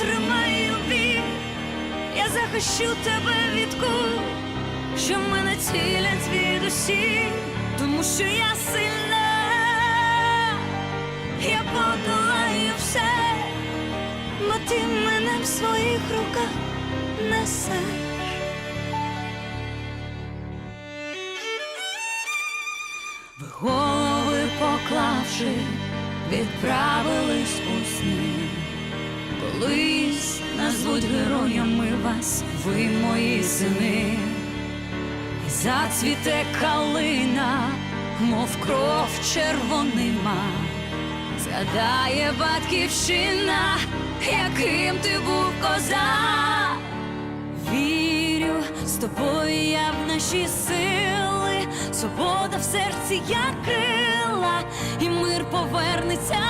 я витримаю я захищу тебе від куль, що мене цілять звідусіль, тому що я сильна, я подолаю все, бо ти мене в своїх руках несеш. Ви голови поклавши, відправились у сни. Колись назвуть героями вас, ви мої сини, і зацвіте калина, мов кров червонима, згадає батьківщина, яким ти був козак. Вірю, з тобою я в наші сили, свобода в серці як крила, і мир повернеться